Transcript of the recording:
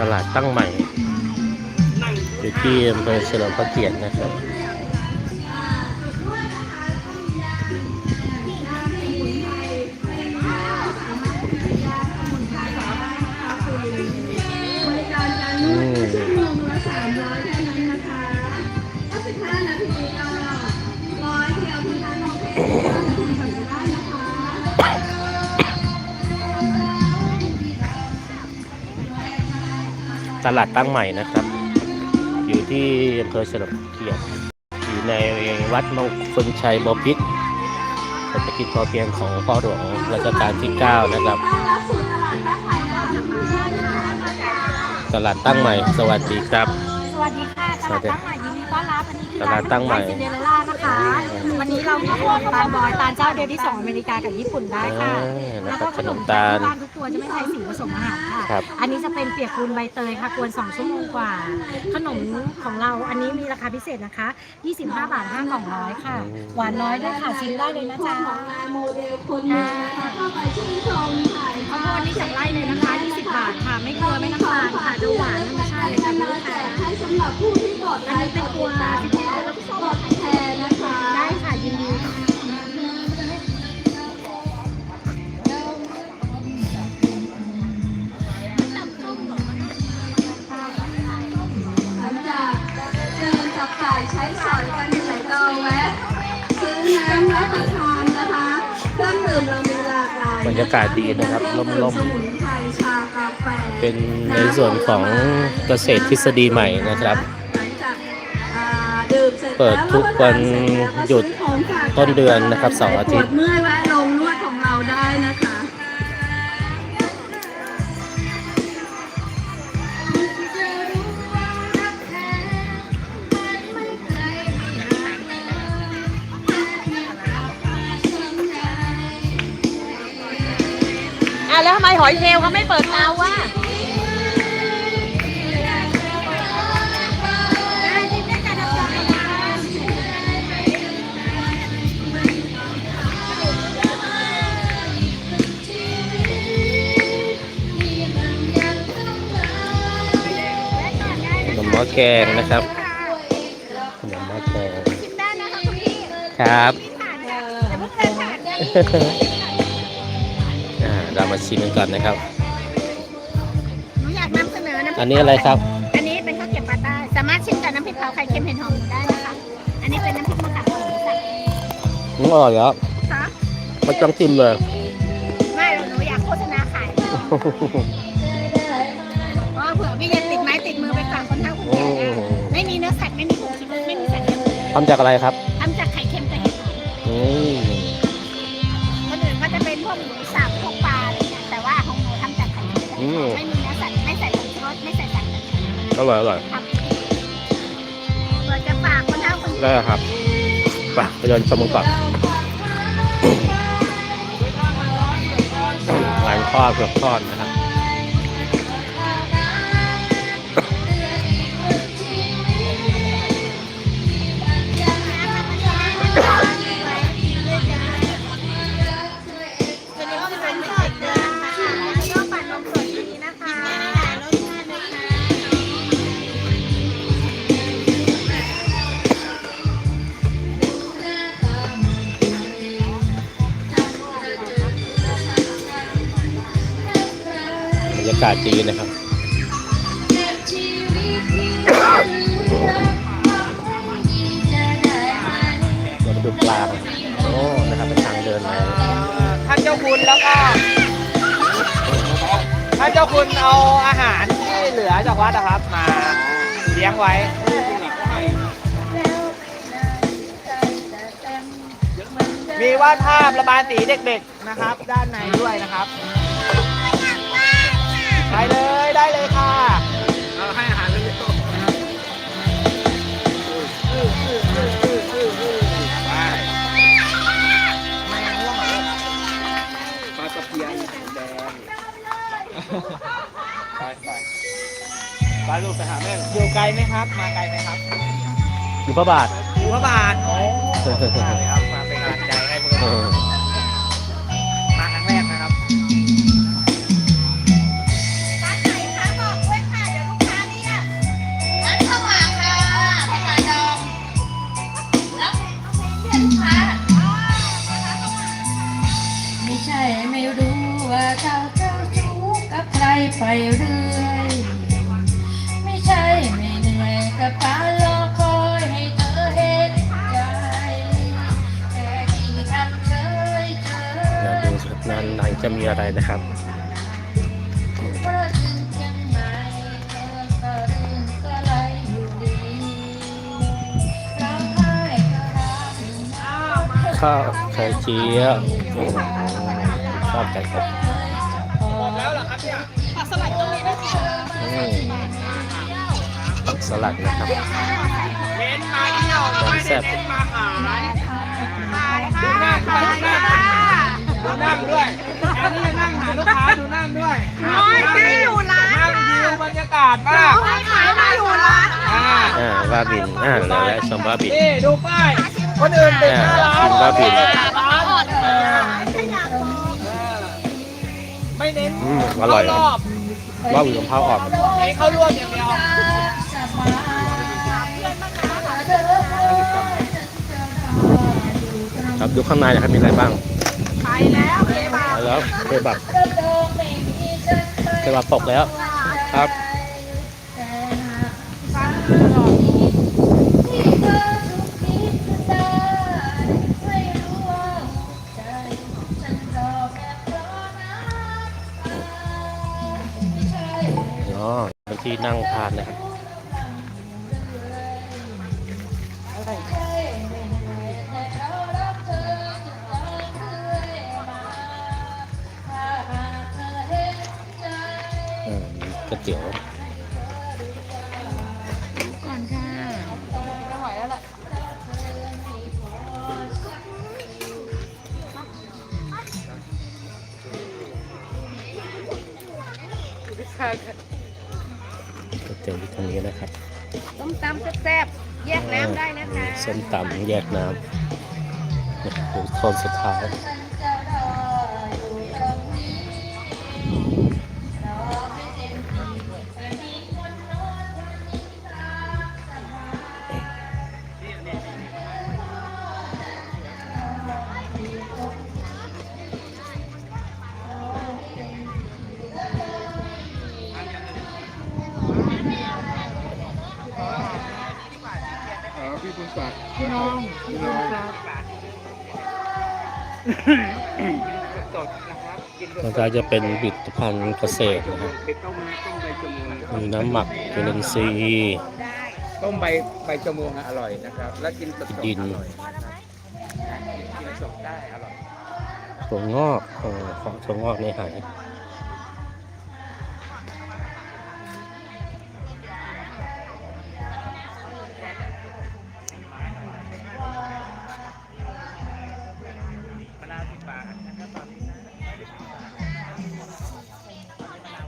ตลาดตั้งใหม่อยู่ที่อำเภอเฉลิมพระเกียรตินะครับ ตลาดตั้งใหม่นะครับ อยู่ที่อำเภอเฉลิมเกียรติอยู่ในวัดมงคลชัยบพิษเศรษฐกิจพอเพียงของพ่อหลวงรัชกาลที่ 9 นะครับ ตลาดตั้งใหม่ สวัสดีครับ สวัสดีค่ะตลาดตั้งใหม่ รับอันนี้คือตลาดตั้งใหม่ซินเดอเรลล่านะคะ วันนี้เรามีขนมตาลบอยตาลเจ้าเดียวที่สองอเมริกากับญี่ปุ่นได้ค่ะอ่านะแล้วครัก็บขขนนมมตาตาลลบ้านทุกตัวจะไม่ใช้สีผสมอาหารค่ะครับอันนี้จะเป็นเปียกปูนใบเตยค่ะกวน2ชั่วโมงกว่า ขนมของเราอันนี้มีราคาพิเศษนะคะ 25 บาท5กล่องร้อยค่ะ หวานน้อยด้วยค่ะชิมได้เลยนะจ๊ะโมเดลคนหนึงนะคะเข้าไปชื่นชมถ่ายข้าวโพดนี่จากไร่เลยนะคะ 20 บาทค่ะ ไม่เกลือไม่น้ำตาลค่ะจะหวานธรรมชาติเลยค่ะคุณลูกค้าให้สำหรับผู้ บรรยากาศดีนะครับร่มๆสมุนไพรชากาแฟเป็นในส่วนของเกษตรทฤษฎีใหม่นะครับหลังจากอ่าดื่มสร็จแล้วเปิดทุกวันหยุดซื้อของฝากต้นเดือนนะครับเสาร์อาทิตย์ อะแล้วทำไมหอยเชลล์เขาไม่เปิดเตาวะขนมหม้อแกงนะครับขนมหม้อแกง ชิมได้นะคะคุณพี่ครับแต่เพิ่งเดินผ่านได้อ่าเรามาชิมกันก่อนนะครับ หนูอยากนำเสนอน้ำพริกอันนี้อะไรครับ อันนี้เป็นข้าวเกรี๊ยวปลาใต้สามารถชิมกับน้ำพริกเผาไข่เค็มเห็ดหอมหมูได้นะคะ อันนี้เป็นน้ำพริกมะขามอ่อนค่ะมันอร่อยแล้วคะไมันต้องชิมเลย ไม่หรอกหนูอยากโฆษณาขายเพราะว่าเผื่อพี่จะติดไม้ติดมือไปฝากคนเฒ่าคนแก่ได้ไม่มีเนื้อสัตว์ไม่มีผงชูรสไม่มีสารกันบูดทำจากอะไรครับ ทำจากไข่เค็มกับเห็ดหอมอืม มกับเห็ดหอมไม่มีเนื้อสัตว์ไม่ใส่ผงชูรสไม่ใส่สารกันบูดอร่อยอร่อยครับเผื่อจะฝากคนเฒ่าคนแก่ได้ครับไปไปเดินชมกันก่อนหลังทอดเผือกทอดนะครับ รรยากาศดีนะครับ เรามาดูปลากันโอ้ นะครับเป็นทางเดินมาท่านเจ้าคุณแล้วก็ท่านเจ้าคุณเอาอาหารที่เหลือจากวัดนะครับ มาเลี้ยงไว้ มีวาดภาพระบายสีเด็กๆนะครับ ด้านในด้วยนะครับ ไปไปไปลูกไปหาแม่อยู่ไกลไหมครับ มาไกลไหมครับอยู่พระบาทอยู่พระบาทโอ้ขอบคุณมากเลยครับมาเป็นกำลังใจให้พวกเอเราอมาครั้งแรกนะครับร้านไหนคะบอ มีอะไรนะครับ ข้าวไข่เจียวชอบใจครับแล้วเหรอครับเนี่ยอืมผักสลัดนะครับเน้นมาเที่ยวไม่ได้เน้นมาขายดูนั่งดูนั่งด้วย อันนี้นั่งหาลูกค้าดูนั่งด้วยน้อยไม่อยู่ร้านนั่งดูบรรยากาศมากขายมาอยู่ร้านอ่าอ่าว่าบินอ่าแล้วและชมว่าบิน นี่ดูป้ายคนอื่นติดหน้าร้านอ่าบ้าบิน ร้านเออไม่เน้นอืมอร่อย เข้ารอบว่าบินมะพร้าวอ่อนเน้นเข้าร่วมอย่างเดียวครับดูข้างในนะครับมีอะไรบ้าง ไปแล้วเจ๊บ่าวไป แล้วเคบับเคบับปกแล้ว ครับอ๋อเป็นที่นั่งทานนะครับ ก๋วยเตี๋ยวก๋วยเตี๋ยวอยู่ตรงนี้นะครับต้มตำแซ่บๆแยกน้ำได้นะคะส้มตำแยกน้ำดูโซนสุดท้าย ต่อไปจะเป็นผลิตภัณฑ์เกษตรนะครับมีน้ำหมักจุลินทรีย์ต้มใบใบชะมวงอะอร่อยนะครับ แล้วกินสดๆดินอร่อยกินสดได้อร่อยถั่วงอกเออของถั่วงอกในหาย